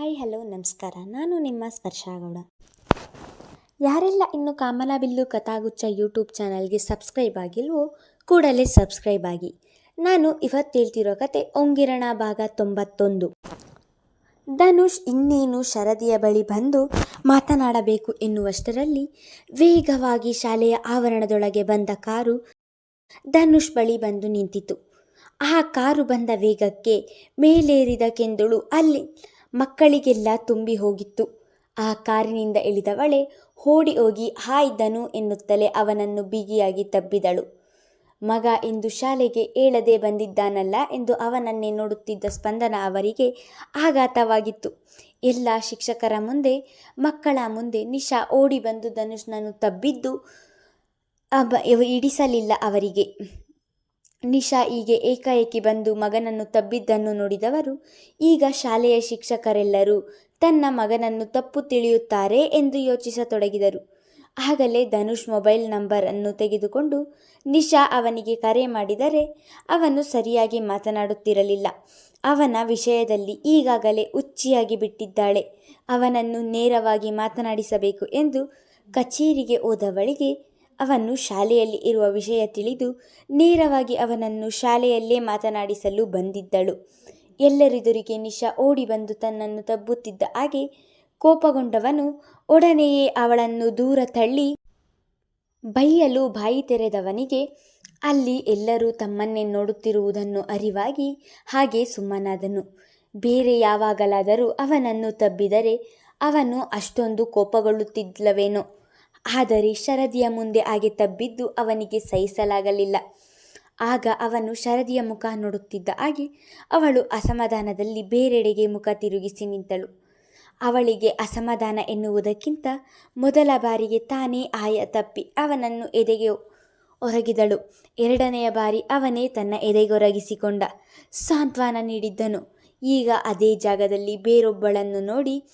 Hi, hello, ನಮಸ್ಕಾರ. ನಾನು ನಿಮ್ಮ ಸ್ಪರ್ಶಾಗೌಡ ಯಾರೆಲ್ಲ ಇನ್ನು ಕಾಮನಬಿಲ್ಲು ಕಥಾಗುಚ್ಚ ಯೂಟ್ಯೂಬ್ ಚಾನಲ್ಗೆ ಸಬ್ಸ್ಕ್ರೈಬ್ ಆಗಿಲ್ವೋ, ಕೂಡಲೇ ಸಬ್ಸ್ಕ್ರೈಬ್ ಆಗಿ. ನಾನು ಇವತ್ತು ಹೇಳ್ತಿರೋ ಕತೆ ಒಂಗಿರಣ ಭಾಗ ತೊಂಬತ್ತೊಂದು. ಧನುಷ್ ಇನ್ನೇನು ಶರದಿಯ ಬಳಿ ಬಂದು ಮಾತನಾಡಬೇಕು ಎನ್ನುವಷ್ಟರಲ್ಲಿ ವೇಗವಾಗಿ ಶಾಲೆಯ ಆವರಣದೊಳಗೆ ಬಂದ ಕಾರು ಧನುಷ್ ಬಳಿ ಬಂದು ನಿಂತಿತು ಆ ಕಾರು ಬಂದ ವೇಗಕ್ಕೆ ಮೇಲೇರಿದ ಕೆಂದಳು ಅಲ್ಲಿ ಮಕ್ಕಳಿಗೆಲ್ಲ ತುಂಬಿ ಹೋಗಿತ್ತು. ಆ ಕಾರಿನಿಂದ ಇಳಿದವಳೆ ಓಡಿ ಹೋಗಿ ಹಾಯ್ ಧನು ಎನ್ನುತ್ತಲೇ ಅವನನ್ನು ಬಿಗಿಯಾಗಿ ತಬ್ಬಿದಳು. ಮಗ ಎಂದು ಶಾಲೆಗೆ ಏಳದೆ ಬಂದಿದ್ದಾನಲ್ಲ ಎಂದು ಅವನನ್ನೇ ನೋಡುತ್ತಿದ್ದ ಸ್ಪಂದನ ಅವರಿಗೆ ಆಘಾತವಾಗಿತ್ತು. ಎಲ್ಲ ಶಿಕ್ಷಕರ ಮುಂದೆ, ಮಕ್ಕಳ ಮುಂದೆ ನಿಶಾ ಓಡಿ ಬಂದು ಧನುಷ್ನನ್ನು ತಬ್ಬಿದ್ದು ಇಡಿಸಲಿಲ್ಲ ಅವರಿಗೆ. ನಿಶಾ ಹೀಗೆ ಏಕಾಏಕಿ ಬಂದು ಮಗನನ್ನು ತಬ್ಬಿದ್ದನ್ನು ನೋಡಿದವರು, ಈಗ ಶಾಲೆಯ ಶಿಕ್ಷಕರೆಲ್ಲರೂ ತನ್ನ ಮಗನನ್ನು ತಪ್ಪು ತಿಳಿಯುತ್ತಾರೆ ಎಂದು ಯೋಚಿಸತೊಡಗಿದರು. ಆಗಲೇ ಧನುಷ್ ಮೊಬೈಲ್ ನಂಬರ್ ಅನ್ನು ತೆಗೆದುಕೊಂಡು ನಿಶಾ ಅವನಿಗೆ ಕರೆ ಮಾಡಿದರೆ ಅವನು ಸರಿಯಾಗಿ ಮಾತನಾಡುತ್ತಿರಲಿಲ್ಲ. ಅವನ ವಿಷಯದಲ್ಲಿ ಈಗಾಗಲೇ ಉಚ್ಚಿಯಾಗಿ ಬಿಟ್ಟಿದ್ದಾಳೆ. ಅವನನ್ನು ನೇರವಾಗಿ ಮಾತನಾಡಿಸಬೇಕು ಎಂದು ಕಚೇರಿಗೆ ಹೋದವಳಿಗೆ ಅವನು ಶಾಲೆಯಲ್ಲಿ ಇರುವ ವಿಷಯ ತಿಳಿದು ನೇರವಾಗಿ ಅವನನ್ನು ಶಾಲೆಯಲ್ಲೇ ಮಾತನಾಡಿಸಲು ಬಂದಿದ್ದಳು. ಎಲ್ಲರೆದುರಿಗೆ ನಿಶಾ ಓಡಿ ಬಂದು ತನ್ನನ್ನು ತಬ್ಬುತ್ತಿದ್ದ ಹಾಗೆ ಕೋಪಗೊಂಡವನು ಒಡನೆಯೇ ಅವಳನ್ನು ದೂರ ತಳ್ಳಿ ಬೈಯಲು ಬಾಯಿ ತೆರೆದವನಿಗೆ, ಅಲ್ಲಿ ಎಲ್ಲರೂ ತಮ್ಮನ್ನೇ ನೋಡುತ್ತಿರುವುದನ್ನು ಅರಿವಾಗಿ ಹಾಗೆ ಸುಮ್ಮನಾದನು. ಬೇರೆ ಯಾವಾಗಲಾದರೂ ಅವನನ್ನು ತಬ್ಬಿದರೆ ಅವನು ಅಷ್ಟೊಂದು ಕೋಪಗೊಳ್ಳುತ್ತಿದ್ದವೇನೋ ಆದರೆ ಶರದಿಯ ಮುಂದೆ ಹಾಗೆ ತಬ್ಬಿದ್ದು ಅವನಿಗೆ ಸಹಿಸಲಾಗಲಿಲ್ಲ. ಆಗ ಅವನು ಶರದಿಯ ಮುಖ ನೋಡುತ್ತಿದ್ದ ಹಾಗೆ ಅವಳು ಅಸಮಾಧಾನದಲ್ಲಿ ಬೇರೆಡೆಗೆ ಮುಖ ತಿರುಗಿಸಿ ನಿಂತಳು. ಅವಳಿಗೆ ಅಸಮಾಧಾನ ಎನ್ನುವುದಕ್ಕಿಂತ ಮೊದಲ ಬಾರಿಗೆ ತಾನೇ ಆಯ ತಪ್ಪಿ ಅವನನ್ನು ಎದೆಗೆ ಒರಗಿದಳು. ಎರಡನೆಯ ಬಾರಿ ಅವನೇ ತನ್ನ ಎದೆಗೊರಗಿಸಿಕೊಂಡ. ಸಾಂತ್ವನ ನೀಡಿದ್ದನು. ಈಗ ಅದೇ ಜಾಗದಲ್ಲಿ ಬೇರೊಬ್ಬಳನ್ನು ನೋಡಿ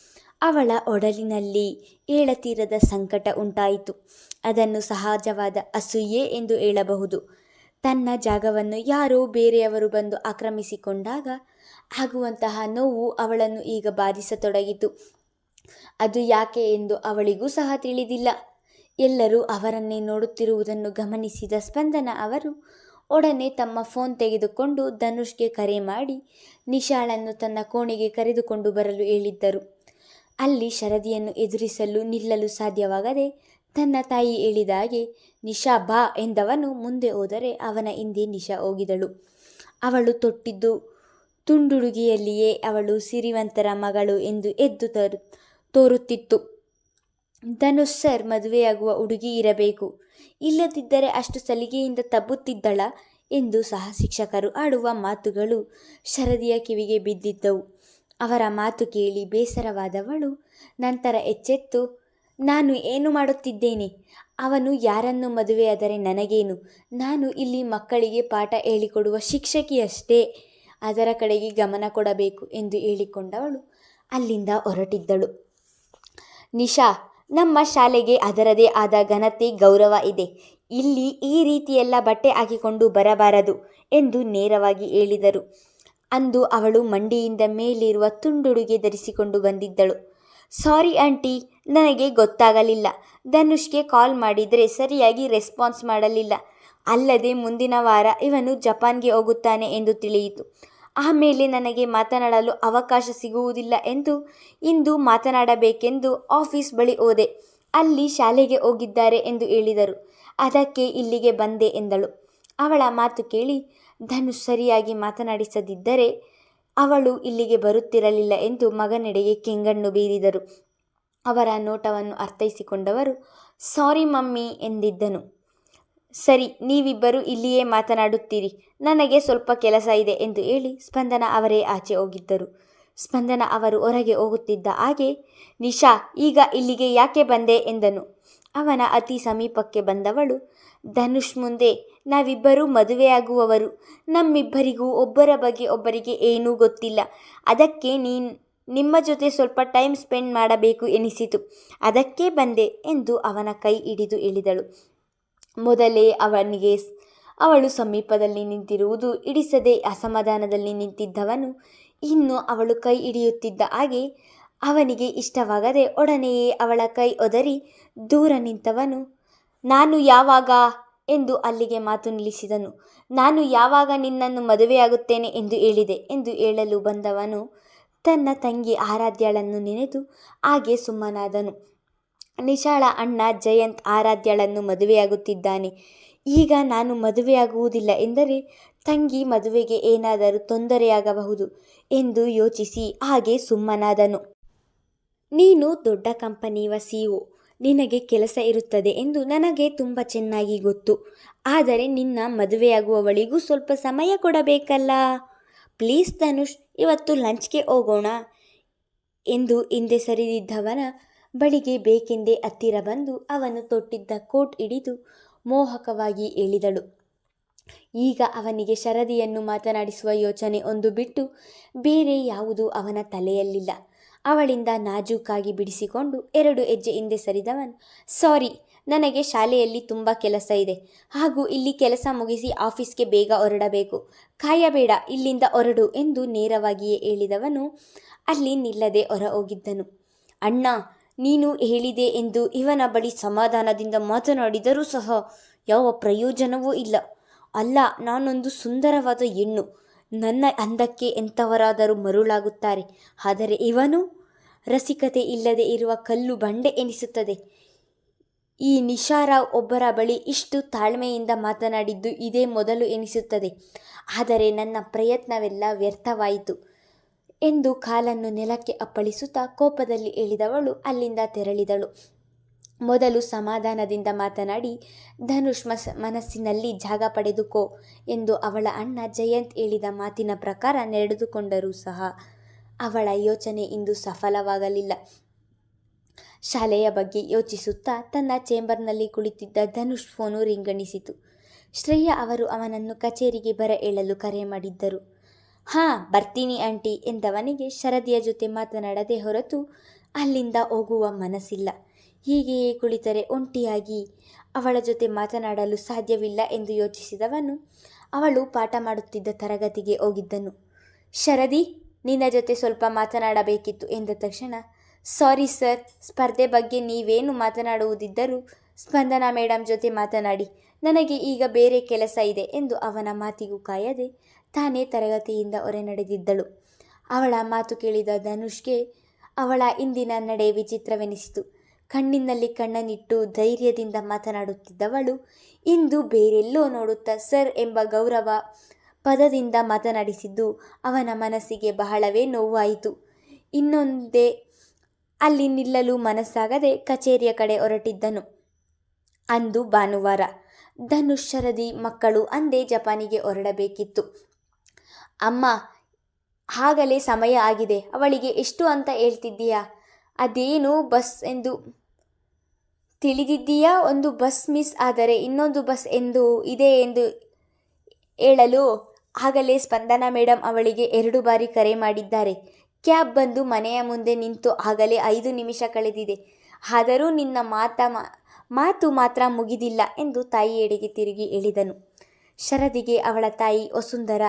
ಅವಳ ಒಡಲಿನಲ್ಲಿ ಏಳತೀರದ ಸಂಕಟ ಉಂಟಾಯಿತು. ಅದನ್ನು ಸಹಜವಾದ ಅಸೂಯೆ ಎಂದು ಹೇಳಬಹುದು. ತನ್ನ ಜಾಗವನ್ನು ಯಾರೋ ಬೇರೆಯವರು ಬಂದು ಆಕ್ರಮಿಸಿಕೊಂಡಾಗ ಆಗುವಂತಹ ನೋವು ಅವಳನ್ನು ಈಗ ಬಾಧಿಸತೊಡಗಿತು. ಅದು ಯಾಕೆ ಎಂದು ಅವಳಿಗೂ ಸಹ ತಿಳಿದಿಲ್ಲ. ಎಲ್ಲರೂ ಅವರನ್ನೇ ನೋಡುತ್ತಿರುವುದನ್ನು ಗಮನಿಸಿದ ಸ್ಪಂದನ ಅವರು ಒಡನೆ ತಮ್ಮ ಫೋನ್ ತೆಗೆದುಕೊಂಡು ಧನುಷ್ಗೆ ಕರೆ ಮಾಡಿ, ನಿಶಾಳನ್ನು ತನ್ನ ಕೋಣೆಗೆ ಕರೆದುಕೊಂಡು ಬರಲು ಹೇಳಿದ್ದರು. ಅಲ್ಲಿ ಶರದಿಯನ್ನು ಎದುರಿಸಲು ನಿಲ್ಲಲು ಸಾಧ್ಯವಾಗದೆ ತನ್ನ ತಾಯಿ ಹೇಳಿದ ಹಾಗೆ ನಿಶಾ ಬಾ ಎಂದವನು ಮುಂದೆ ಹೋದರೆ ಅವನ ಹಿಂದೆ ನಿಶಾ ಹೋಗಿದಳು. ಅವಳು ತೊಟ್ಟಿದ್ದು ತುಂಡುಡುಗಿಯಲ್ಲಿಯೇ ಅವಳು ಸಿರಿವಂತರ ಮಗಳು ಎಂದು ಎದ್ದು ತರು, ತೋರುತ್ತಿತ್ತು. ಧನುಷ್ ಸರ್, ಮದುವೆಯಾಗುವ ಹುಡುಗಿ ಇರಬೇಕು. ಇಲ್ಲದಿದ್ದರೆ ಅಷ್ಟು ಸಲಿಗೆಯಿಂದ ತಬ್ಬುತ್ತಿದ್ದಳ ಎಂದು ಸಹ ಶಿಕ್ಷಕರು ಆಡುವ ಮಾತುಗಳು ಶರದಿಯ ಕಿವಿಗೆ ಬಿದ್ದಿದ್ದವು. ಅವರ ಮಾತು ಕೇಳಿ ಬೇಸರವಾದವಳು ನಂತರ ಎಚ್ಚೆತ್ತು, ನಾನು ಏನು ಮಾಡುತ್ತಿದ್ದೇನೆ? ಅವನು ಯಾರನ್ನು ಮದುವೆಯಾದರೆ ನನಗೇನು? ನಾನು ಇಲ್ಲಿ ಮಕ್ಕಳಿಗೆ ಪಾಠ ಹೇಳಿಕೊಡುವ ಶಿಕ್ಷಕಿಯಷ್ಟೇ. ಅದರ ಕಡೆಗೆ ಗಮನ ಕೊಡಬೇಕು ಎಂದು ಹೇಳಿಕೊಂಡವಳು ಅಲ್ಲಿಂದ ಹೊರಟಿದ್ದಳು. ನಿಶಾ, ನಮ್ಮ ಶಾಲೆಗೆ ಅದರದೇ ಆದ ಘನತೆ, ಗೌರವ ಇದೆ. ಇಲ್ಲಿ ಈ ರೀತಿಯೆಲ್ಲ ಬಟ್ಟೆ ಹಾಕಿಕೊಂಡು ಬರಬಾರದು ಎಂದು ನೇರವಾಗಿ ಹೇಳಿದರು. ಅಂದು ಅವಳು ಮಂಡಿಯಿಂದ ಮೇಲಿರುವ ತುಂಡುಡುಗೆ ಧರಿಸಿಕೊಂಡು ಬಂದಿದ್ದಳು. ಸಾರಿ ಆಂಟಿ, ನನಗೆ ಗೊತ್ತಾಗಲಿಲ್ಲ. ಧನುಷ್ಗೆ ಕಾಲ್ ಮಾಡಿದರೆ ಸರಿಯಾಗಿ ರೆಸ್ಪಾನ್ಸ್ ಮಾಡಲಿಲ್ಲ. ಅಲ್ಲದೆ ಮುಂದಿನ ವಾರ ಇವನು ಜಪಾನ್ಗೆ ಹೋಗುತ್ತಾನೆ ಎಂದು ತಿಳಿಯಿತು. ಆಮೇಲೆ ನನಗೆ ಮಾತನಾಡಲು ಅವಕಾಶ ಸಿಗುವುದಿಲ್ಲ ಎಂದು ಇಂದು ಮಾತನಾಡಬೇಕೆಂದು ಆಫೀಸ್ ಬಳಿ ಹೋದೆ. ಅಲ್ಲಿ ಶಾಲೆಗೆ ಹೋಗಿದ್ದಾರೆ ಎಂದು ಹೇಳಿದರು. ಅದಕ್ಕೆ ಇಲ್ಲಿಗೆ ಬಂದೆ ಎಂದಳು. ಅವಳ ಮಾತು ಕೇಳಿ ಧನುಷ್ ಸರಿಯಾಗಿ ಮಾತನಾಡಿಸದಿದ್ದರೆ ಅವಳು ಇಲ್ಲಿಗೆ ಬರುತ್ತಿರಲಿಲ್ಲ ಎಂದು ಮಗನೆಡೆಗೆ ಕೆಂಗಣ್ಣು ಬೀರಿದರು. ಅವರ ನೋಟವನ್ನು ಅರ್ಥೈಸಿಕೊಂಡವರು, ಸಾರಿ ಮಮ್ಮಿ ಎಂದಿದ್ದನು. ಸರಿ, ನೀವಿಬ್ಬರು ಇಲ್ಲಿಯೇ ಮಾತನಾಡುತ್ತೀರಿ. ನನಗೆ ಸ್ವಲ್ಪ ಕೆಲಸ ಇದೆ ಎಂದು ಹೇಳಿ ಸ್ಪಂದನ ಅವರೇ ಆಚೆ ಹೋಗಿದ್ದರು. ಸ್ಪಂದನ ಅವರು ಹೊರಗೆ ಹೋಗುತ್ತಿದ್ದ ಹಾಗೆ, ನಿಶಾ, ಈಗ ಇಲ್ಲಿಗೆ ಯಾಕೆ ಬಂದೆ? ಎಂದನು. ಅವನ ಅತಿ ಸಮೀಪಕ್ಕೆ ಬಂದವಳು. ಧನುಷ್ ಮುಂದೆ ನಾವಿಬ್ಬರೂ ಮದುವೆಯಾಗುವವರು. ನಮ್ಮಿಬ್ಬರಿಗೂ ಒಬ್ಬರ ಬಗ್ಗೆ ಒಬ್ಬರಿಗೆ ಏನೂ ಗೊತ್ತಿಲ್ಲ. ಅದಕ್ಕೆ ನೀನು, ನಿಮ್ಮ ಜೊತೆ ಸ್ವಲ್ಪ ಟೈಮ್ ಸ್ಪೆಂಡ್ ಮಾಡಬೇಕು ಎನಿಸಿತು. ಅದಕ್ಕೆ ಬಂದೆ ಎಂದು ಅವನ ಕೈ ಹಿಡಿದು ಇಳಿದಳು ಮೊದಲೇ ಅವನಿಗೆ ಅವಳು ಸಮೀಪದಲ್ಲಿ ನಿಂತಿರುವುದು ಇಡಿಸದೆ ಅಸಮಾಧಾನದಲ್ಲಿ ನಿಂತಿದ್ದವನು. ಇನ್ನು ಅವಳು ಕೈ ಹಿಡಿಯುತ್ತಿದ್ದ ಹಾಗೆ ಅವನಿಗೆ ಇಷ್ಟವಾಗದೆ ಒಡನೆಯೇ ಅವಳ ಕೈ ಒದರಿ ದೂರ ನಿಂತವನು, ನಾನು ಯಾವಾಗ? ಎಂದು ಅಲ್ಲಿಗೆ ಮಾತು ನಿಲ್ಲಿಸಿದನು. ನಾನು ಯಾವಾಗ ನಿನ್ನನ್ನು ಮದುವೆಯಾಗುತ್ತೇನೆ ಎಂದು ಹೇಳಿದೆ ಎಂದು ಹೇಳಲು ಬಂದವನು ತನ್ನ ತಂಗಿ ಆರಾಧ್ಯಳನ್ನು ನೆನೆದು ಹಾಗೆ ಸುಮ್ಮನಾದನು. ನಿಶಾಳ ಅಣ್ಣ ಜಯಂತ್ ಆರಾಧ್ಯಳನ್ನು ಮದುವೆಯಾಗುತ್ತಿದ್ದಾನೆ. ಈಗ ನಾನು ಮದುವೆಯಾಗುವುದಿಲ್ಲ ಎಂದರೆ ತಂಗಿ ಮದುವೆಗೆ ಏನಾದರೂ ತೊಂದರೆಯಾಗಬಹುದು ಎಂದು ಯೋಚಿಸಿ ಹಾಗೆ ಸುಮ್ಮನಾದನು. ನೀನು ದೊಡ್ಡ ಕಂಪನಿಯ ಸಿಇಒ ನಿನಗೆ ಕೆಲಸ ಇರುತ್ತದೆ ಎಂದು ನನಗೆ ತುಂಬ ಚೆನ್ನಾಗಿ ಗೊತ್ತು. ಆದರೆ ನಿನ್ನ ಮದುವೆಯಾಗುವವಳಿಗೂ ಸ್ವಲ್ಪ ಸಮಯ ಕೊಡಬೇಕಲ್ಲ? ಪ್ಲೀಸ್ ಧನುಷ್, ಇವತ್ತು ಲಂಚ್ಗೆ ಹೋಗೋಣ ಎಂದು ಹಿಂದೆ ಸರಿದಿದ್ದವನ ಬಳಿಗೆ ಬೇಕೆಂದೇ ಹತ್ತಿರ ಬಂದು ಅವನು ತೊಟ್ಟಿದ್ದ ಕೋಟ್ ಹಿಡಿದು ಮೋಹಕವಾಗಿ ಹೇಳಿದಳು. ಈಗ ಅವನಿಗೆ ಶರದಿಯನ್ನು ಮಾತನಾಡಿಸುವ ಯೋಚನೆ ಒಂದು ಬಿಟ್ಟು ಬೇರೆ ಯಾವುದೂ ಅವನ ತಲೆಯಲ್ಲಿಲ್ಲ. ಅವಳಿಂದ ನಾಜೂಕಾಗಿ ಬಿಡಿಸಿಕೊಂಡು ಎರಡು ಹೆಜ್ಜೆ ಹಿಂದೆ ಸರಿದವನು, ಸಾರಿ, ನನಗೆ ಶಾಲೆಯಲ್ಲಿ ತುಂಬ ಕೆಲಸ ಇದೆ. ಹಾಗೂ ಇಲ್ಲಿ ಕೆಲಸ ಮುಗಿಸಿ ಆಫೀಸ್ಗೆ ಬೇಗ ಹೊರಡಬೇಕು. ಕಾಯಬೇಡ, ಇಲ್ಲಿಂದ ಹೊರಡು ಎಂದು ನೇರವಾಗಿಯೇ ಹೇಳಿದವನು ಅಲ್ಲಿ ನಿಲ್ಲದೆ ಹೊರ ಹೋಗಿದ್ದನು ಅಣ್ಣ, ನೀನು ಹೇಳಿದೆ ಎಂದು ಇವನ ಬಳಿ ಸಮಾಧಾನದಿಂದ ಮಾತನಾಡಿದರೂ ಸಹ ಯಾವ ಪ್ರಯೋಜನವೂ ಇಲ್ಲ. ಅಲ್ಲ, ನಾನೊಂದು ಸುಂದರವಾದ ಹೆಣ್ಣು. ನನ್ನ ಅಂದಕ್ಕೆ ಎಂಥವರಾದರೂ ಮರುಳಾಗುತ್ತಾರೆ. ಆದರೆ ಇವನು ರಸಿಕತೆ ಇಲ್ಲದೆ ಇರುವ ಕಲ್ಲು ಬಂಡೆ ಎನಿಸುತ್ತದೆ. ಈ ನಿಶಾರಾವ್ ಒಬ್ಬರ ಬಳಿ ಇಷ್ಟು ತಾಳ್ಮೆಯಿಂದ ಮಾತನಾಡಿದ್ದು ಇದೇ ಮೊದಲು ಎನಿಸುತ್ತದೆ. ಆದರೆ ನನ್ನ ಪ್ರಯತ್ನವೆಲ್ಲ ವ್ಯರ್ಥವಾಯಿತು ಎಂದು ಕಾಲನ್ನು ನೆಲಕ್ಕೆ ಅಪ್ಪಳಿಸುತ್ತಾ ಕೋಪದಲ್ಲಿ ಇಳಿದವಳು ಅಲ್ಲಿಂದ ತೆರಳಿದಳು. ಮೊದಲು ಸಮಾಧಾನದಿಂದ ಮಾತನಾಡಿ, ಧನುಷ್ ಮಸ್, ಮನಸ್ಸಿನಲ್ಲಿ ಜಾಗ ಪಡೆದುಕೋ ಎಂದು ಅವಳ ಅಣ್ಣ ಜಯಂತ್ ಹೇಳಿದ ಮಾತಿನ ಪ್ರಕಾರ ನಡೆದುಕೊಂಡರೂ ಸಹ ಅವಳ ಯೋಚನೆ ಇಂದು ಸಫಲವಾಗಲಿಲ್ಲ. ಶಾಲೆಯ ಬಗ್ಗೆ ಯೋಚಿಸುತ್ತಾ ತನ್ನ ಚೇಂಬರ್ನಲ್ಲಿ ಕುಳಿತಿದ್ದ ಧನುಷ್ ಫೋನು ರಿಂಗಣಿಸಿತು. ಶ್ರೇಯ ಅವರು ಅವನನ್ನು ಕಚೇರಿಗೆ ಬರ ಹೇಳಲು ಕರೆ ಮಾಡಿದ್ದರು. ಹಾಂ, ಬರ್ತೀನಿ ಆಂಟಿ ಎಂದವನಿಗೆ ಶರದಿಯ ಜೊತೆ ಮಾತನಾಡದೆ ಹೊರತು ಅಲ್ಲಿಂದ ಹೋಗುವ ಮನಸ್ಸಿಲ್ಲ. ಹೀಗೆಯೇ ಕುಳಿತರೆ ಒಂಟಿಯಾಗಿ. ಅವಳ ಜೊತೆ ಮಾತನಾಡಲು ಸಾಧ್ಯವಿಲ್ಲ ಎಂದು ಯೋಚಿಸಿದವನು, ಅವಳು ಪಾಠ ಮಾಡುತ್ತಿದ್ದ ತರಗತಿಗೆ ಹೋಗಿದ್ದನು. ಶರದಿ, ನಿನ್ನ ಜೊತೆ ಸ್ವಲ್ಪ ಮಾತನಾಡಬೇಕಿತ್ತು ಎಂದ ತಕ್ಷಣ, ಸಾರಿ ಸರ್, ಸ್ಪರ್ಧೆ ಬಗ್ಗೆ ನೀವೇನು ಮಾತನಾಡುವುದಿದ್ದರೂ ಸ್ಪಂದನಾ ಮೇಡಮ್ ಜೊತೆ ಮಾತನಾಡಿ, ನನಗೆ ಈಗ ಬೇರೆ ಕೆಲಸ ಇದೆ ಎಂದು ಅವನ ಮಾತಿಗೂ ಕಾಯದೆ ತಾನೇ ತರಗತಿಯಿಂದ ಹೊರೆ ನಡೆದಿದ್ದಳು ಅವಳ ಮಾತು ಕೇಳಿದ ಧನುಷ್ಗೆ ಅವಳ ಇಂದಿನ ನಡೆ ವಿಚಿತ್ರವೆನಿಸಿತು. ಕಣ್ಣಿನಲ್ಲಿ ಕಣ್ಣನಿಟ್ಟು ಧೈರ್ಯದಿಂದ ಮಾತನಾಡುತ್ತಿದ್ದವಳು, ಇಂದು ಬೇರೆಲ್ಲೋ ನೋಡುತ್ತಾ ಸರ್ ಎಂಬ ಗೌರವ ಪದದಿಂದ ಮಾತನಾಡಿಸಿದ್ದು ಅವನ ಮನಸ್ಸಿಗೆ ಬಹಳವೇ ನೋವಾಯಿತು. ಇನ್ನೊಂದೇ ಅಲ್ಲಿ ನಿಲ್ಲಲು ಮನಸ್ಸಾಗದೆ ಕಚೇರಿಯ ಕಡೆ ಹೊರಟಿದ್ದನು. ಅಂದು ಭಾನುವಾರ ಧನುಷ್ ಶರದಿ ಮಕ್ಕಳು ಅಂದೇ ಜಪಾನಿಗೆ ಹೊರಡಬೇಕಿತ್ತು. ಅಮ್ಮ ಆಗಲೇ ಸಮಯ ಆಗಿದೆ, ಅವಳಿಗೆ ಎಷ್ಟು ಅಂತ ಹೇಳ್ತಿದ್ದೀಯಾ? ಅದೇನು ಬಸ್ ಎಂದು ತಿಳಿದಿದ್ದೀಯಾ? ಒಂದು ಬಸ್ ಮಿಸ್ ಆದರೆ ಇನ್ನೊಂದು ಬಸ್ ಎಂದು ಇದೆ ಎಂದು ಹೇಳಲು ಆಗಲೇ ಸ್ಪಂದನಾ ಮೇಡಮ್ ಅವಳಿಗೆ ಎರಡು ಬಾರಿ ಕರೆ ಮಾಡಿದ್ದಾರೆ. ಕ್ಯಾಬ್ ಬಂದು ಮನೆಯ ಮುಂದೆ ನಿಂತು ಆಗಲೇ ಐದು ನಿಮಿಷ ಕಳೆದಿದೆ. ಆದರೂ ನಿನ್ನ ಮಾತ ಮಾತು ಮಾತ್ರ ಮುಗಿದಿಲ್ಲ ಎಂದು ತಾಯಿಯೆಡೆಗೆ ತಿರುಗಿ ಹೇಳಿದನು. ಶರದಿಗೆ ಅವಳ ತಾಯಿ ವಸುಂಧರ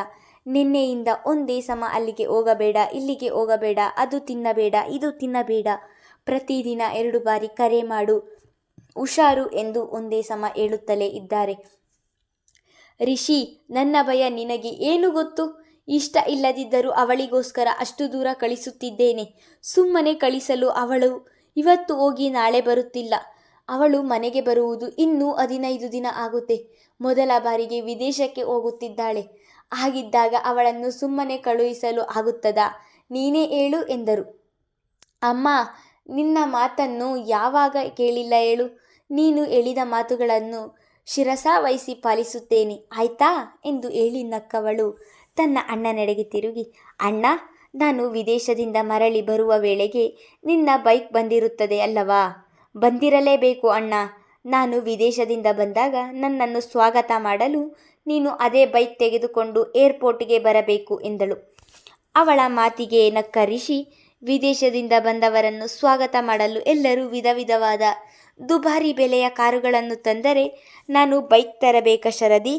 ನಿನ್ನೆಯಿಂದ ಒಂದೇ ಸಮ ಅಲ್ಲಿಗೆ ಹೋಗಬೇಡ, ಇಲ್ಲಿಗೆ ಹೋಗಬೇಡ, ಅದು ತಿನ್ನಬೇಡ, ಇದು ತಿನ್ನಬೇಡ. ಪ್ರತಿದಿನ ಎರಡು ಬಾರಿ ಕರೆ ಮಾಡು, ಹುಷಾರು ಎಂದು ಒಂದೇ ಸಮ ಹೇಳುತ್ತಲೇ ಇದ್ದಾರೆ. ರಿಷಿ, ನನ್ನ ಭಯ ನಿನಗೆ ಏನು ಗೊತ್ತು? ಇಷ್ಟ ಇಲ್ಲದಿದ್ದರೂ ಅವಳಿಗೋಸ್ಕರ ಅಷ್ಟು ದೂರ ಕಳಿಸುತ್ತಿದ್ದೇನೆ. ಸುಮ್ಮನೆ ಕಳಿಸಲು ಅವಳು ಇವತ್ತು ಹೋಗಿ ನಾಳೆ ಬರುತ್ತಿಲ್ಲ. ಅವಳು ಮನೆಗೆ ಬರುವುದು ಇನ್ನೂ ಹದಿನೈದು ದಿನ ಆಗುತ್ತೆ. ಮೊದಲ ಬಾರಿಗೆ ವಿದೇಶಕ್ಕೆ ಹೋಗುತ್ತಿದ್ದಾಳೆ. ಹಾಗಿದ್ದಾಗ ಅವಳನ್ನು ಸುಮ್ಮನೆ ಕಳುಹಿಸಲು ಆಗುತ್ತದಾ? ನೀನೇ ಹೇಳು ಎಂದರು. ಅಮ್ಮ, ನಿನ್ನ ಮಾತನ್ನು ಯಾವಾಗ ಕೇಳಿಲ್ಲ ಹೇಳು. ನೀನು ಹೇಳಿದ ಮಾತುಗಳನ್ನು ಶಿರಸಾವಹಿಸಿ ಪಾಲಿಸುತ್ತೇನೆ, ಆಯ್ತಾ? ಎಂದು ಹೇಳಿ ನಕ್ಕವಳು ತನ್ನ ಅಣ್ಣನೆಡೆಗೆ ತಿರುಗಿ. ಅಣ್ಣ, ನಾನು ವಿದೇಶದಿಂದ ಮರಳಿ ಬರುವ ವೇಳೆಗೆ ನಿನ್ನ ಬೈಕ್ ಬಂದಿರುತ್ತದೆ ಅಲ್ಲವಾ? ಬಂದಿರಲೇಬೇಕು ಅಣ್ಣ. ನಾನು ವಿದೇಶದಿಂದ ಬಂದಾಗ ನನ್ನನ್ನು ಸ್ವಾಗತ ಮಾಡಲು ನೀನು ಅದೇ ಬೈಕ್ ತೆಗೆದುಕೊಂಡು ಏರ್ಪೋರ್ಟ್ಗೆ ಬರಬೇಕು ಎಂದಳು. ಅವಳ ಮಾತಿಗೆ ನಕ್ಕ ರಿಷಿ ವಿದೇಶದಿಂದ ಬಂದವರನ್ನು ಸ್ವಾಗತ ಮಾಡಲು ಎಲ್ಲರೂ ವಿಧ ವಿಧವಾದ ದುಬಾರಿ ಬೆಲೆಯ ಕಾರುಗಳನ್ನು ತಂದರೆ ನಾನು ಬೈಕ್ ತರಬೇಕ ಶರದಿ?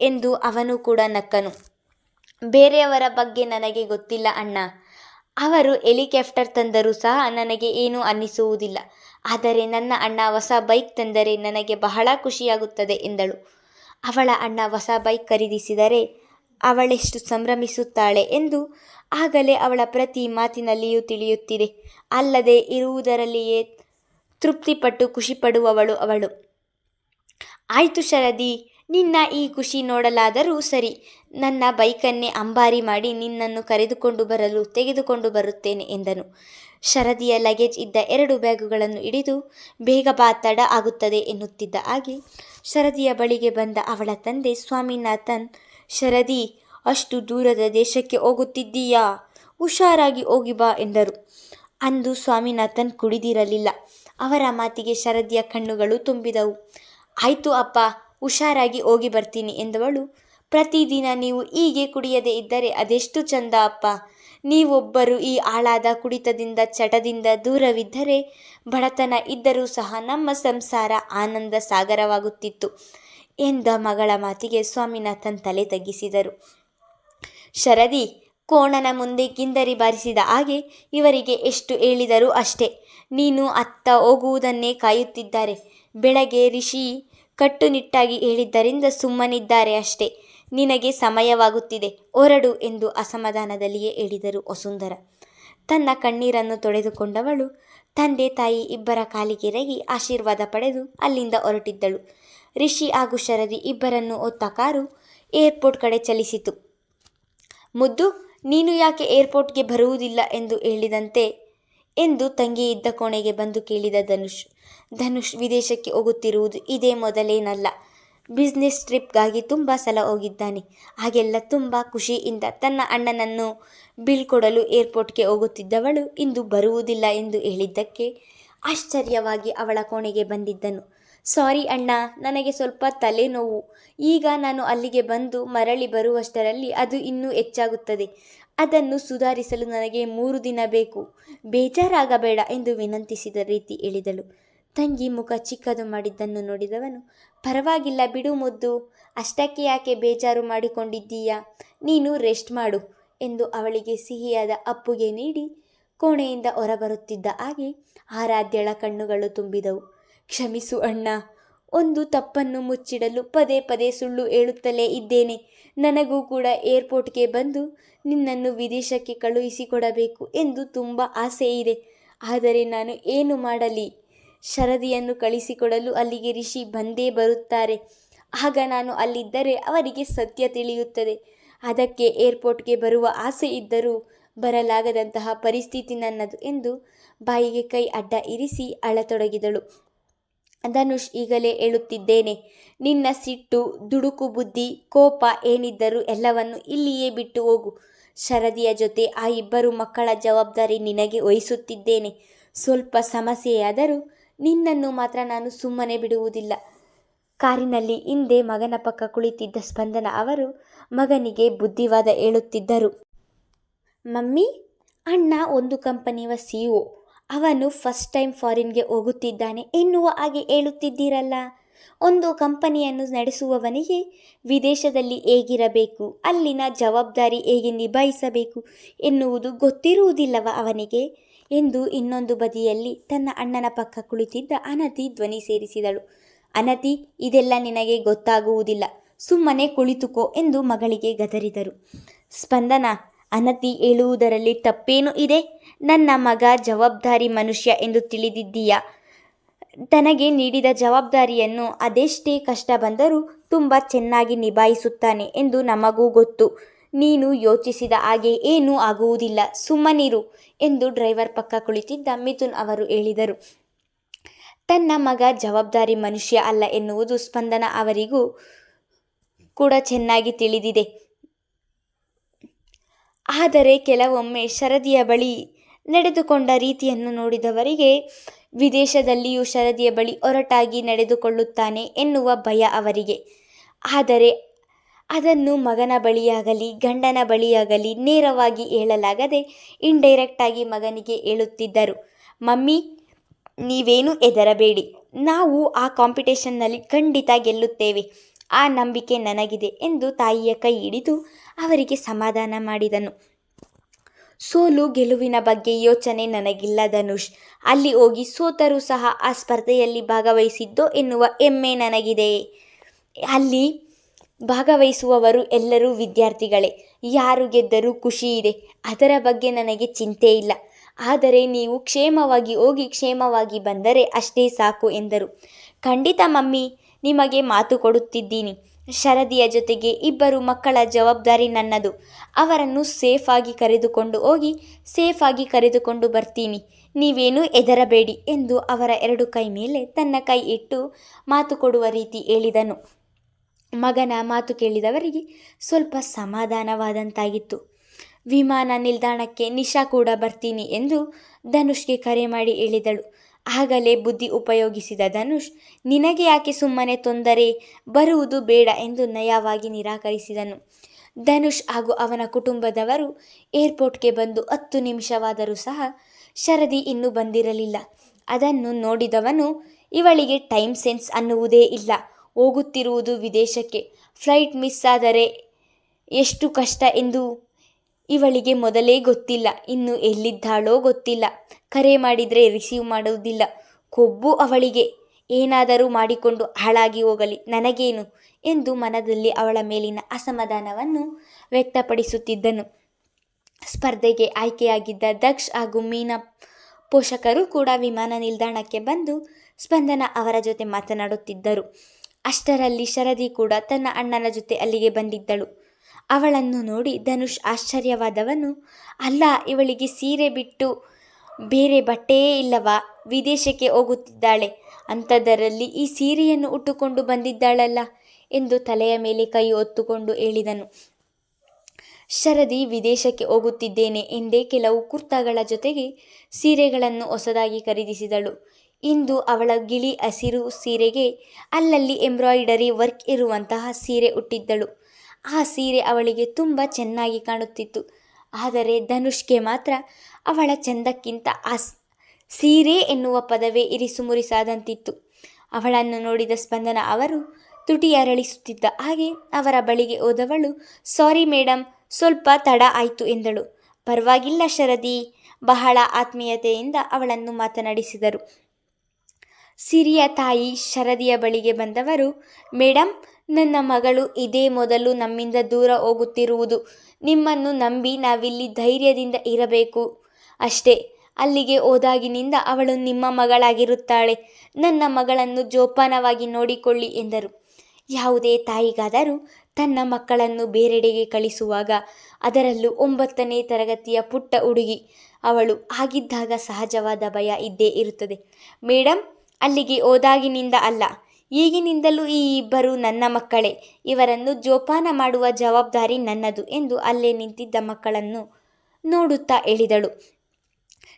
ಎಂದು ಅವನು ಕೂಡ ನಕ್ಕನು. ಬೇರೆಯವರ ಬಗ್ಗೆ ನನಗೆ ಗೊತ್ತಿಲ್ಲ ಅಣ್ಣ. ಅವರು ಹೆಲಿಕಾಪ್ಟರ್ ತಂದರೂ ಸಹ ನನಗೆ ಏನೂ ಅನ್ನಿಸುವುದಿಲ್ಲ. ಆದರೆ ನನ್ನ ಅಣ್ಣ ಹೊಸ ಬೈಕ್ ತಂದರೆ ನನಗೆ ಬಹಳ ಖುಷಿಯಾಗುತ್ತದೆ ಎಂದಳು. ಅವಳ ಅಣ್ಣ ಹೊಸ ಬೈಕ್ ಖರೀದಿಸಿದರೆ ಅವಳೆಷ್ಟು ಸಂಭ್ರಮಿಸುತ್ತಾಳೆ ಎಂದು ಆಗಲೇ ಅವಳ ಪ್ರತಿ ಮಾತಿನಲ್ಲಿಯೂ ತಿಳಿಯುತ್ತಿದೆ. ಅಲ್ಲದೆ ಇರುವುದರಲ್ಲಿಯೇ ತೃಪ್ತಿಪಟ್ಟು ಖುಷಿಪಡುವವಳು ಅವಳು. ಆಯಿತು ಶರದಿ, ನಿನ್ನ ಈ ಖುಷಿ ನೋಡಲಾದರೂ ಸರಿ. ನನ್ನ ಬೈಕನ್ನೇ ಅಂಬಾರಿ ಮಾಡಿ ನಿನ್ನನ್ನು ಕರೆದುಕೊಂಡು ಬರಲು, ತೆಗೆದುಕೊಂಡು ಬರುತ್ತೇನೆ ಎಂದನು. ಶರದಿಯ ಲಗೇಜ್ ಇದ್ದ ಎರಡು ಬ್ಯಾಗುಗಳನ್ನು ಹಿಡಿದು ಬೇಗ ಬಾ, ತಡ ಆಗುತ್ತದೆ ಎನ್ನುತ್ತಿದ್ದ ಹಾಗೆ ಶರದಿಯ ಬಳಿಗೆ ಬಂದ ಅವಳ ತಂದೆ, ಸ್ವಾಮಿನಾಥನ್, ಶರದಿ, ಅಷ್ಟು ದೂರದ ದೇಶಕ್ಕೆ ಹೋಗುತ್ತಿದ್ದೀಯಾ? ಹುಷಾರಾಗಿ ಹೋಗಿ ಬಾ ಎಂದರು. ಅಂದು ಸ್ವಾಮಿನಾಥನ್ ಕುಡಿದಿರಲಿಲ್ಲ. ಅವರ ಮಾತಿಗೆ ಶರದಿಯ ಕಣ್ಣುಗಳು ತುಂಬಿದವು. ಆಯಿತು ಅಪ್ಪ, ಹುಷಾರಾಗಿ ಹೋಗಿ ಬರ್ತೀನಿ ಎಂದವಳು. ಪ್ರತಿದಿನ ನೀವು ಹೀಗೆ ಕುಡಿಯದೇ ಇದ್ದರೆ ಅದೆಷ್ಟು ಚಂದ ಅಪ್ಪ. ನೀವೊಬ್ಬರು ಈ ಆಳಾದ ಕುಡಿತದಿಂದ ಚಟದಿಂದ ದೂರವಿದ್ದರೆ ಬಡತನ ಇದ್ದರೂ ಸಹ ನಮ್ಮ ಸಂಸಾರ ಆನಂದ ಸಾಗರವಾಗುತ್ತಿತ್ತು ಎಂದ ಮಗಳ ಮಾತಿಗೆ ಸ್ವಾಮಿನಾಥನ್ ತಲೆ ತಗ್ಗಿಸಿದರು. ಶರದಿ, ಕೋಣನ ಮುಂದೆ ಕಿಂದರಿ ಬಾರಿಸಿದ ಹಾಗೆ ಇವರಿಗೆ ಎಷ್ಟು ಹೇಳಿದರೂ ಅಷ್ಟೇ. ನೀನು ಅತ್ತ ಹೋಗುವುದನ್ನೇ ಕಾಯುತ್ತಿದ್ದಾರೆ. ಬೆಳಗ್ಗೆ ರಿಷಿ ಕಟ್ಟುನಿಟ್ಟಾಗಿ ಹೇಳಿದ್ದರಿಂದ ಸುಮ್ಮನಿದ್ದಾರೆ ಅಷ್ಟೇ. ನಿನಗೆ ಸಮಯವಾಗುತ್ತಿದೆ, ಹೊರಡು ಎಂದು ಅಸಮಾಧಾನದಲ್ಲಿಯೇ ಹೇಳಿದರು ವಸುಂಧರ. ತನ್ನ ಕಣ್ಣೀರನ್ನು ತೊಳೆದುಕೊಂಡವಳು ತಂದೆ ತಾಯಿ ಇಬ್ಬರ ಕಾಲಿಗೆರಗಿ ಆಶೀರ್ವಾದ ಪಡೆದು ಅಲ್ಲಿಂದ ಹೊರಟಿದ್ದಳು. ರಿಷಿ ಹಾಗೂ ಶರದಿ ಇಬ್ಬರನ್ನು ಹೊತ್ತ ಕಾರು ಏರ್ಪೋರ್ಟ್ ಕಡೆ ಚಲಿಸಿತು. ಮುದ್ದು, ನೀನು ಯಾಕೆ ಏರ್ಪೋರ್ಟ್ಗೆ ಬರುವುದಿಲ್ಲ ಎಂದು ಹೇಳಿದಂತೆ ಎಂದು ತಂಗಿ ಇದ್ದ ಕೋಣೆಗೆ ಬಂದು ಕೇಳಿದ ಧನುಷ್. ಧನುಷ್ ವಿದೇಶಕ್ಕೆ ಹೋಗುತ್ತಿರುವುದು ಇದೇ ಮೊದಲೇನಲ್ಲ. ಬಿಸ್ನೆಸ್ ಟ್ರಿಪ್ಗಾಗಿ ತುಂಬ ಸಲ ಹೋಗಿದ್ದಾನೆ. ಹಾಗೆಲ್ಲ ತುಂಬ ಖುಷಿಯಿಂದ ತನ್ನ ಅಣ್ಣನನ್ನು ಬೀಳ್ಕೊಡಲು ಏರ್ಪೋರ್ಟ್ಗೆ ಹೋಗುತ್ತಿದ್ದವಳು ಇಂದು ಬರುವುದಿಲ್ಲ ಎಂದು ಹೇಳಿದ್ದಕ್ಕೆ ಆಶ್ಚರ್ಯವಾಗಿ ಅವಳ ಕೋಣೆಗೆ ಬಂದಿದ್ದನು. ಸಾರಿ ಅಣ್ಣ, ನನಗೆ ಸ್ವಲ್ಪ ತಲೆನೋವು. ಈಗ ನಾನು ಅಲ್ಲಿಗೆ ಬಂದು ಮರಳಿ ಬರುವಷ್ಟರಲ್ಲಿ ಅದು ಇನ್ನೂ ಹೆಚ್ಚಾಗುತ್ತದೆ. ಅದನ್ನು ಸುಧಾರಿಸಲು ನನಗೆ ಮೂರು ದಿನ ಬೇಕು. ಬೇಜಾರಾಗಬೇಡ ಎಂದು ವಿನಂತಿಸಿದ ರೀತಿ ಹೇಳಿದಳು. ತಂಗಿ ಮುಖ ಚಿಕ್ಕದು ಮಾಡಿದ್ದನ್ನು ನೋಡಿದವನು, ಪರವಾಗಿಲ್ಲ ಬಿಡು ಮುದ್ದು, ಅಷ್ಟಕ್ಕೆ ಯಾಕೆ ಬೇಜಾರು ಮಾಡಿಕೊಂಡಿದ್ದೀಯಾ? ನೀನು ರೆಸ್ಟ್ ಮಾಡು ಎಂದು ಅವಳಿಗೆ ಸಿಹಿಯಾದ ಅಪ್ಪುಗೆ ನೀಡಿ ಕೋಣೆಯಿಂದ ಹೊರಬರುತ್ತಿದ್ದ ಹಾಗೆ ಆರಾಧ್ಯಳ ಕಣ್ಣುಗಳು ತುಂಬಿದವು. ಕ್ಷಮಿಸು ಅಣ್ಣ, ಒಂದು ತಪ್ಪನ್ನು ಮುಚ್ಚಿಡಲು ಪದೇ ಪದೇ ಸುಳ್ಳು ಹೇಳುತ್ತಲೇ ಇದ್ದೇನೆ. ನನಗೂ ಕೂಡ ಏರ್ಪೋರ್ಟ್ಗೆ ಬಂದು ನಿನ್ನನ್ನು ವಿದೇಶಕ್ಕೆ ಕಳುಹಿಸಿಕೊಡಬೇಕು ಎಂದು ತುಂಬ ಆಸೆ ಇದೆ ಆದರೆ ನಾನು ಏನು ಮಾಡಲಿ? ಶರದಿಯನ್ನು ಕಳಿಸಿಕೊಡಲು ಅಲ್ಲಿಗೆ ಋಷಿ ಬಂದೇ ಬರುತ್ತಾರೆ. ಆಗ ನಾನು ಅಲ್ಲಿದ್ದರೆ ಅವರಿಗೆ ಸತ್ಯ ತಿಳಿಯುತ್ತದೆ. ಅದಕ್ಕೆ ಏರ್ಪೋರ್ಟ್ಗೆ ಬರುವ ಆಸೆ ಇದ್ದರೂ ಬರಲಾಗದಂತಹ ಪರಿಸ್ಥಿತಿ ನನ್ನದು ಎಂದು ಬಾಯಿಗೆ ಕೈ ಅಡ್ಡ ಇರಿಸಿ ಅಳತೊಡಗಿದಳು. ಧನುಷ್ ಈಗಲೇ ಹೇಳುತ್ತಿದ್ದೇನೆ, ನಿನ್ನ ಸಿಟ್ಟು, ದುಡುಕು ಬುದ್ಧಿ, ಕೋಪ ಏನಿದ್ದರೂ ಎಲ್ಲವನ್ನು ಇಲ್ಲಿಯೇ ಬಿಟ್ಟು ಹೋಗು. ಶರದಿಯ ಜೊತೆ ಆ ಇಬ್ಬರು ಮಕ್ಕಳ ಜವಾಬ್ದಾರಿ ನಿನಗೆ ವಹಿಸುತ್ತಿದ್ದೇನೆ. ಸ್ವಲ್ಪ ಸಮಸ್ಯೆಯಾದರೂ ನಿನ್ನನ್ನು ಮಾತ್ರ ನಾನು ಸುಮ್ಮನೆ ಬಿಡುವುದಿಲ್ಲ. ಕಾರಿನಲ್ಲಿ ಹಿಂದೆ ಮಗನ ಪಕ್ಕ ಕುಳಿತಿದ್ದ ಸ್ಪಂದನ ಅವರು ಮಗನಿಗೆ ಬುದ್ಧಿವಾದ ಹೇಳುತ್ತಿದ್ದರು. ಮಮ್ಮಿ, ಅಣ್ಣ ಒಂದು ಕಂಪನಿಯ ಸಿ ಅವನು ಫಸ್ಟ್ ಟೈಮ್ ಫಾರಿನ್ಗೆ ಹೋಗುತ್ತಿದ್ದಾನೆ ಎನ್ನುವ ಹಾಗೆ ಹೇಳುತ್ತಿದ್ದೀರಲ್ಲ. ಒಂದು ಕಂಪನಿಯನ್ನು ನಡೆಸುವವನಿಗೆ ವಿದೇಶದಲ್ಲಿ ಹೇಗಿರಬೇಕು, ಅಲ್ಲಿನ ಜವಾಬ್ದಾರಿ ಹೇಗೆ ನಿಭಾಯಿಸಬೇಕು ಎನ್ನುವುದು ಗೊತ್ತಿರುವುದಿಲ್ಲವ ಅವನಿಗೆ. ಎಂದು ಇನ್ನೊಂದು ಬದಿಯಲ್ಲಿ ತನ್ನ ಅಣ್ಣನ ಪಕ್ಕ ಕುಳಿತಿದ್ದ ಅನತಿ ಧ್ವನಿ ಸೇರಿಸಿದಳು. ಅನತಿ, ಇದೆಲ್ಲ ನಿನಗೆ ಗೊತ್ತಾಗುವುದಿಲ್ಲ. ಸುಮ್ಮನೆ ಕುಳಿತುಕೋ ಎಂದು ಮಗಳಿಗೆ ಗದರಿದರು. ಸ್ಪಂದನ, ಅನತಿ ಹೇಳುವುದರಲ್ಲಿ ತಪ್ಪೇನು ಇದೆ? ನನ್ನ ಮಗ ಜವಾಬ್ದಾರಿ ಮನುಷ್ಯ ಎಂದು ತಿಳಿದಿದ್ದೀಯಾ? ತನಗೆ ನೀಡಿದ ಜವಾಬ್ದಾರಿಯನ್ನು ಅದೆಷ್ಟೇ ಕಷ್ಟ ಬಂದರೂ ತುಂಬ ಚೆನ್ನಾಗಿ ನಿಭಾಯಿಸುತ್ತಾನೆ ಎಂದು ನಮಗೂ ಗೊತ್ತು. ನೀನು ಯೋಚಿಸಿದ ಹಾಗೆ ಏನೂ ಆಗುವುದಿಲ್ಲ. ಸುಮ್ಮನಿರು ಎಂದು ಡ್ರೈವರ್ ಪಕ್ಕ ಕುಳಿತಿದ್ದ ಮಿಥುನ್ ಅವರು ಹೇಳಿದರು. ತನ್ನ ಮಗ ಜವಾಬ್ದಾರಿ ಮನುಷ್ಯ ಅಲ್ಲ ಎನ್ನುವುದು ಸ್ಪಂದನ ಅವರಿಗೂ ಕೂಡ ಚೆನ್ನಾಗಿ ತಿಳಿದಿದೆ. ಆದರೆ ಕೆಲವೊಮ್ಮೆ ಶರದಿಯ ಬಳಿ ನಡೆದುಕೊಂಡ ರೀತಿಯನ್ನು ನೋಡಿದವರಿಗೆ ವಿದೇಶದಲ್ಲಿಯೂ ಶರದಿಯ ಬಳಿ ಒರಟಾಗಿ ನಡೆದುಕೊಳ್ಳುತ್ತಾನೆ ಎನ್ನುವ ಭಯ ಅವರಿಗೆ. ಆದರೆ ಅದನ್ನು ಮಗನ ಬಳಿಯಾಗಲಿ, ಗಂಡನ ಬಳಿಯಾಗಲಿ ನೇರವಾಗಿ ಹೇಳಲಾಗದೆ ಇಂಡೈರೆಕ್ಟಾಗಿ ಮಗನಿಗೆ ಹೇಳುತ್ತಿದ್ದರು. ಮಮ್ಮಿ, ನೀವೇನು ಹೆದರಬೇಡಿ. ನಾವು ಆ ಕಾಂಪಿಟೇಷನ್ನಲ್ಲಿ ಖಂಡಿತ ಗೆಲ್ಲುತ್ತೇವೆ. ಆ ನಂಬಿಕೆ ನನಗಿದೆ ಎಂದು ತಾಯಿಯ ಕೈ ಹಿಡಿದು ಅವರಿಗೆ ಸಮಾಧಾನ ಮಾಡಿದನು. ಸೋಲು ಗೆಲುವಿನ ಬಗ್ಗೆ ಯೋಚನೆ ನನಗಿಲ್ಲ ಧನುಷ್. ಅಲ್ಲಿ ಹೋಗಿ ಸೋತರೂ ಸಹ ಆ ಸ್ಪರ್ಧೆಯಲ್ಲಿ ಭಾಗವಹಿಸಿದ್ದೋ ಎನ್ನುವ ಹೆಮ್ಮೆ ನನಗಿದೆ ಅಲ್ಲಿ ಭಾಗವಹಿಸುವವರು ಎಲ್ಲರೂ ವಿದ್ಯಾರ್ಥಿಗಳೇ. ಯಾರು ಗೆದ್ದರೂ ಖುಷಿ ಇದೆ. ಅದರ ಬಗ್ಗೆ ನನಗೆ ಚಿಂತೆ ಇಲ್ಲ. ಆದರೆ ನೀವು ಕ್ಷೇಮವಾಗಿ ಹೋಗಿ ಕ್ಷೇಮವಾಗಿ ಬಂದರೆ ಅಷ್ಟೇ ಸಾಕು ಎಂದರು. ಖಂಡಿತ ಮಮ್ಮಿ, ನಿಮಗೆ ಮಾತು ಕೊಡುತ್ತಿದ್ದೀನಿ. ಶರದಿಯ ಜೊತೆಗೆ ಇಬ್ಬರು ಮಕ್ಕಳ ಜವಾಬ್ದಾರಿ ನನ್ನದು. ಅವರನ್ನು ಸೇಫಾಗಿ ಕರೆದುಕೊಂಡು ಹೋಗಿ, ಸೇಫಾಗಿ ಕರೆದುಕೊಂಡು ಬರ್ತೀನಿ. ನೀವೇನೂ ಹೆದರಬೇಡಿ ಎಂದು ಅವರ ಎರಡು ಕೈ ಮೇಲೆ ತನ್ನ ಕೈ ಇಟ್ಟು ಮಾತು ಕೊಡುವ ರೀತಿ ಹೇಳಿದನು. ಮಗನ ಮಾತು ಕೇಳಿದವರಿಗೆ ಸ್ವಲ್ಪ ಸಮಾಧಾನವಾದಂತಾಗಿತ್ತು. ವಿಮಾನ ನಿಲ್ದಾಣಕ್ಕೆ ನಿಶಾ ಕೂಡ ಬರ್ತೀನಿ ಎಂದು ಧನುಷ್ಗೆ ಕರೆ ಮಾಡಿ ಹೇಳಿದಳು. ಆಗಲೇ ಬುದ್ಧಿ ಉಪಯೋಗಿಸಿದ ಧನುಷ್, ನಿನಗೆ ಯಾಕೆ ಸುಮ್ಮನೆ ತೊಂದರೆ? ಬರುವುದು ಬೇಡ ಎಂದು ನಯವಾಗಿ ನಿರಾಕರಿಸಿದನು. ಧನುಷ್ ಹಾಗೂ ಅವನ ಕುಟುಂಬದವರು ಏರ್ಪೋರ್ಟ್ಗೆ ಬಂದು ಹತ್ತು ನಿಮಿಷವಾದರೂ ಸಹ ಶರದಿ ಇನ್ನೂ ಬಂದಿರಲಿಲ್ಲ. ಅದನ್ನು ನೋಡಿದವನು, ಇವಳಿಗೆ ಟೈಮ್ ಸೆನ್ಸ್ ಅನ್ನುವುದೇ ಇಲ್ಲ. ಹೋಗುತ್ತಿರುವುದು ವಿದೇಶಕ್ಕೆ. ಫ್ಲೈಟ್ ಮಿಸ್ ಆದರೆ ಎಷ್ಟು ಕಷ್ಟ ಎಂದು ಇವಳಿಗೆ ಮೊದಲೇ ಗೊತ್ತಿಲ್ಲ. ಇನ್ನು ಎಲ್ಲಿದ್ದಾಳೋ ಗೊತ್ತಿಲ್ಲ. ಕರೆ ಮಾಡಿದರೆ ರಿಸೀವ್ ಮಾಡುವುದಿಲ್ಲ. ಕೊಬ್ಬು ಅವಳಿಗೆ. ಏನಾದರೂ ಮಾಡಿಕೊಂಡು ಹಾಳಾಗಿ ಹೋಗಲಿ. ನನಗೇನು? ಎಂದು ಮನದಲ್ಲಿ ಅವಳ ಮೇಲಿನ ಅಸಮಾಧಾನವನ್ನು ವ್ಯಕ್ತಪಡಿಸುತ್ತಿದ್ದನು. ಸ್ಪರ್ಧೆಗೆ ಆಯ್ಕೆಯಾಗಿದ್ದ ದಕ್ಷ್ ಹಾಗೂ ಮೀನಾ ಪೋಷಕರು ಕೂಡ ವಿಮಾನ ನಿಲ್ದಾಣಕ್ಕೆ ಬಂದು ಸ್ಪಂದನ ಅವರ ಜೊತೆ ಮಾತನಾಡುತ್ತಿದ್ದರು. ಅಷ್ಟರಲ್ಲಿ ಶರದಿ ಕೂಡ ತನ್ನ ಅಣ್ಣನ ಜೊತೆ ಅಲ್ಲಿಗೆ ಬಂದಿದ್ದಳು. ಅವಳನ್ನು ನೋಡಿ ಧನುಷ್ ಆಶ್ಚರ್ಯವಾದವನು, ಅಲ್ಲ, ಇವಳಿಗೆ ಸೀರೆ ಬಿಟ್ಟು ಬೇರೆ ಬಟ್ಟೆಯೇ ಇಲ್ಲವಾ? ವಿದೇಶಕ್ಕೆ ಹೋಗುತ್ತಿದ್ದಾಳೆ. ಅಂಥದ್ದರಲ್ಲಿ ಈ ಸೀರೆಯನ್ನು ಉಟ್ಟುಕೊಂಡು ಬಂದಿದ್ದಾಳಲ್ಲ ಎಂದು ತಲೆಯ ಮೇಲೆ ಕೈ ಒತ್ತುಕೊಂಡು ಹೇಳಿದನು. ಶರದಿ, ವಿದೇಶಕ್ಕೆ ಹೋಗುತ್ತಿದ್ದೇನೆ ಎಂದೇ ಕೆಲವು ಕುರ್ತಾಗಳ ಜೊತೆಗೆ ಸೀರೆಗಳನ್ನು ಹೊಸದಾಗಿ ಖರೀದಿಸಿದಳು. ಇಂದು ಅವಳ ಗಿಳಿ ಹಸಿರು ಸೀರೆಗೆ ಅಲ್ಲಲ್ಲಿ ಎಂಬ್ರಾಯ್ಡರಿ ವರ್ಕ್ ಇರುವಂತಹ ಸೀರೆ ಉಟ್ಟಿದ್ದಳು. ಆ ಸೀರೆ ಅವಳಿಗೆ ತುಂಬ ಚೆನ್ನಾಗಿ ಕಾಣುತ್ತಿತ್ತು. ಆದರೆ ಧನುಷ್ಗೆ ಮಾತ್ರ ಅವಳ ಚಂದಕ್ಕಿಂತ ಆ ಸೀರೆ ಎನ್ನುವ ಪದವೇ ಇರಿಸುಮುರಿಸಾದಂತಿತ್ತು. ಅವಳನ್ನು ನೋಡಿದ ಸ್ಪಂದನ ಅವರು ತುಟಿ ಅರಳಿಸುತ್ತಿದ್ದ ಹಾಗೆ ಅವರ ಬಳಿಗೆ ಹೋದವಳು, ಸಾರಿ ಮೇಡಮ್ ಸ್ವಲ್ಪ ತಡ ಆಯಿತು ಎಂದಳು. ಪರವಾಗಿಲ್ಲ ಶರದಿ, ಬಹಳ ಆತ್ಮೀಯತೆಯಿಂದ ಅವಳನ್ನು ಮಾತನಾಡಿಸಿದರು. ಸಿರಿಯ ತಾಯಿ ಶರದಿಯ ಬಳಿಗೆ ಬಂದವರು ಮೇಡಮ್ ನನ್ನ ಮಗಳು ಇದೇ ಮೊದಲು ನಮ್ಮಿಂದ ದೂರ ಹೋಗುತ್ತಿರುವುದು. ನಿಮ್ಮನ್ನು ನಂಬಿ ನಾವಿಲ್ಲಿ ಧೈರ್ಯದಿಂದ ಇರಬೇಕು. ಅಷ್ಟೇ, ಅಲ್ಲಿಗೆ ಹೋದಾಗಿನಿಂದ ಅವಳು ನಿಮ್ಮ ಮಗಳಾಗಿರುತ್ತಾಳೆ. ನನ್ನ ಮಗಳನ್ನು ಜೋಪಾನವಾಗಿ ನೋಡಿಕೊಳ್ಳಿ ಎಂದರು. ಯಾವುದೇ ತಾಯಿಗಾದರೂ ತನ್ನ ಮಕ್ಕಳನ್ನು ಬೇರೆಡೆಗೆ ಕಳಿಸುವಾಗ ಅದರಲ್ಲೂ ಒಂಬತ್ತನೇ ತರಗತಿಯ ಪುಟ್ಟ ಹುಡುಗಿ. ಅವಳು ಆಗಿದ್ದಾಗ ಸಹಜವಾದ ಭಯ ಇದ್ದೇ ಇರುತ್ತದೆ. ಮೇಡಮ್ ಅಲ್ಲಿಗೆ ಹೋದಾಗಿನಿಂದ ಅಲ್ಲ. ಈಗಿನಿಂದಲೂ ಈ ಇಬ್ಬರು ನನ್ನ ಮಕ್ಕಳೇ. ಇವರನ್ನು ಜೋಪಾನ ಮಾಡುವ ಜವಾಬ್ದಾರಿ ನನ್ನದು ಎಂದು ಅಲ್ಲೇ ನಿಂತಿದ್ದ ಮಕ್ಕಳನ್ನು ನೋಡುತ್ತಾ ಹೇಳಿದಳು.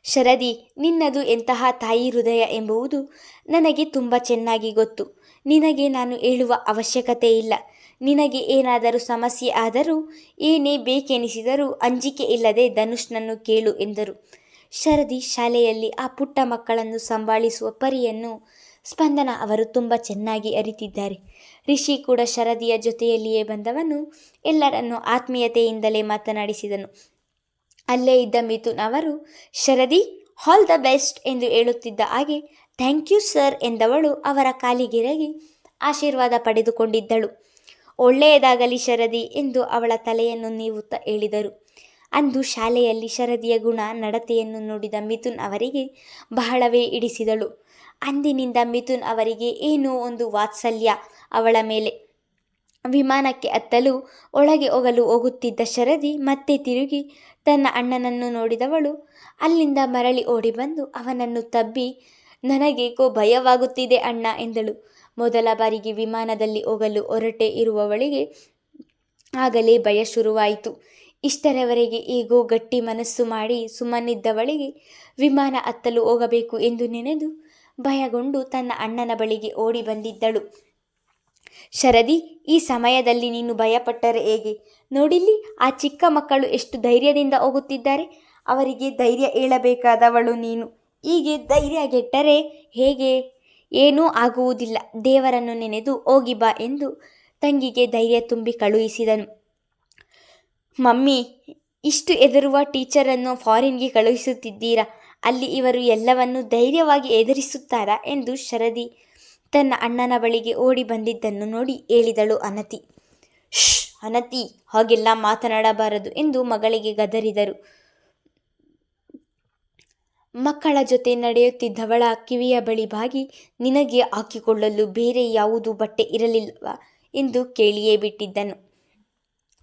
ಶರದಿ, ನಿನ್ನದು ಎಂತಹ ತಾಯಿ ಹೃದಯ ಎಂಬುವುದು ನನಗೆ ತುಂಬ ಚೆನ್ನಾಗಿ ಗೊತ್ತು. ನಿನಗೆ ನಾನು ಹೇಳುವ ಅವಶ್ಯಕತೆ ಇಲ್ಲ. ನಿನಗೆ ಏನಾದರೂ ಸಮಸ್ಯೆ ಆದರೂ ಏನೇ ಬೇಕೆನಿಸಿದರೂ ಅಂಜಿಕೆ ಇಲ್ಲದೆ ಧನುಷ್ನನ್ನು ಕೇಳು ಎಂದರು. ಶರದಿ ಶಾಲೆಯಲ್ಲಿ ಆ ಪುಟ್ಟ ಮಕ್ಕಳನ್ನು ಸಂಭಾಳಿಸುವ ಪರಿಯನ್ನು ಸ್ಪಂದನ ಅವರು ತುಂಬ ಚೆನ್ನಾಗಿ ಅರಿತಿದ್ದಾರೆ. ರಿಷಿ ಕೂಡ ಶರದಿಯ ಜೊತೆಯಲ್ಲಿಯೇ ಬಂದವನು. ಎಲ್ಲರನ್ನು ಆತ್ಮೀಯತೆಯಿಂದಲೇ ಮಾತನಾಡಿಸಿದನು. ಅಲ್ಲೇ ಇದ್ದ ಮಿಥುನ್ ಅವರು, ಶರದಿ ಆಲ್ ದ ಬೆಸ್ಟ್ ಎಂದು ಹೇಳುತ್ತಿದ್ದ ಹಾಗೆ ಥ್ಯಾಂಕ್ ಯು ಸರ್ ಎಂದವಳು ಅವರ ಕಾಲಿಗೆರಗಿ ಆಶೀರ್ವಾದ ಪಡೆದುಕೊಂಡಿದ್ದಳು. ಒಳ್ಳೆಯದಾಗಲಿ ಶರದಿ ಎಂದು ಅವಳ ತಲೆಯನ್ನು ನೀವುತ್ತಾ ಹೇಳಿದರು. ಅಂದು ಶಾಲೆಯಲ್ಲಿ ಶರದಿಯ ಗುಣ ನಡತೆಯನ್ನು ನೋಡಿದ ಮಿಥುನ್ ಅವರಿಗೆ ಬಹಳವೇ ಇಡಿಸಿದಳು ಅಂದಿನಿಂದ ಮಿಥುನ್ ಅವರಿಗೆ ಏನೋ ಒಂದು ವಾತ್ಸಲ್ಯ ಅವಳ ಮೇಲೆ. ವಿಮಾನಕ್ಕೆ ಹತ್ತಲು, ಒಳಗೆ ಹೋಗಲು ಹೋಗುತ್ತಿದ್ದ ಶರದಿ ಮತ್ತೆ ತಿರುಗಿ ತನ್ನ ಅಣ್ಣನನ್ನು ನೋಡಿದವಳು. ಅಲ್ಲಿಂದ ಮರಳಿ ಓಡಿ ಬಂದು ಅವನನ್ನು ತಬ್ಬಿ, ನನಗೇಕೋ ಭಯವಾಗುತ್ತಿದೆ ಅಣ್ಣ ಎಂದಳು. ಮೊದಲ ಬಾರಿಗೆ ವಿಮಾನದಲ್ಲಿ ಹೋಗಲು ಹೊರಟೆ ಇರುವವಳಿಗೆ ಆಗಲೇ ಭಯ ಶುರುವಾಯಿತು. ಇಷ್ಟರವರೆಗೆ ಹೇಗೋ ಗಟ್ಟಿ ಮನಸ್ಸು ಮಾಡಿ ಸುಮ್ಮನಿದ್ದವಳಿಗೆ ವಿಮಾನ ಹತ್ತಲು ಹೋಗಬೇಕು ಎಂದು ನೆನೆದು ಭಯಗೊಂಡು ತನ್ನ ಅಣ್ಣನ ಬಳಿಗೆ ಓಡಿ ಬಂದಿದ್ದಳು. ಶರದಿ, ಈ ಸಮಯದಲ್ಲಿ ನೀನು ಭಯಪಟ್ಟರೆ ಹೇಗೆ? ನೋಡಿಲ್ಲಿ ಆ ಚಿಕ್ಕ ಮಕ್ಕಳು ಎಷ್ಟು ಧೈರ್ಯದಿಂದ ಹೋಗುತ್ತಿದ್ದಾರೆ. ಅವರಿಗೆ ಧೈರ್ಯ ಹೇಳಬೇಕಾದವಳು ನೀನು. ಹೀಗೆ ಧೈರ್ಯಗೆಟ್ಟರೆ ಹೇಗೆ? ಏನೂ ಆಗುವುದಿಲ್ಲ. ದೇವರನ್ನು ನೆನೆದು ಹೋಗಿ ಬಾ ಎಂದು ತಂಗಿಗೆ ಧೈರ್ಯ ತುಂಬಿ ಕಳುಹಿಸಿದನು. ಮಮ್ಮಿ, ಇಷ್ಟು ಎದುರುವ ಟೀಚರನ್ನು ಫಾರಿನ್ಗೆ ಕಳುಹಿಸುತ್ತಿದ್ದೀರಾ? ಅಲ್ಲಿ ಇವರು ಎಲ್ಲವನ್ನೂ ಧೈರ್ಯವಾಗಿ ಎದುರಿಸುತ್ತಾರಾ ಎಂದು ಶರದಿ ತನ್ನ ಅಣ್ಣನ ಬಳಿಗೆ ಓಡಿ ಬಂದಿದ್ದನ್ನು ನೋಡಿ ಹೇಳಿದಳು ಅನತಿ. ಶ್ ಅನತಿ, ಹಾಗೆಲ್ಲ ಮಾತನಾಡಬಾರದು ಎಂದು ಮಗಳಿಗೆ ಗದರಿದರು. ಮಕ್ಕಳ ಜೊತೆ ನಡೆಯುತ್ತಿದ್ದವಳ ಕಿವಿಯ ಬಳಿ ಬಾಗಿ, ನಿನಗೆ ಹಾಕಿಕೊಳ್ಳಲು ಬೇರೆ ಯಾವುದು ಬಟ್ಟೆ ಇರಲಿಲ್ಲವಾ? ಎಂದು ಕೇಳಿಯೇ ಬಿಟ್ಟಿದ್ದನು.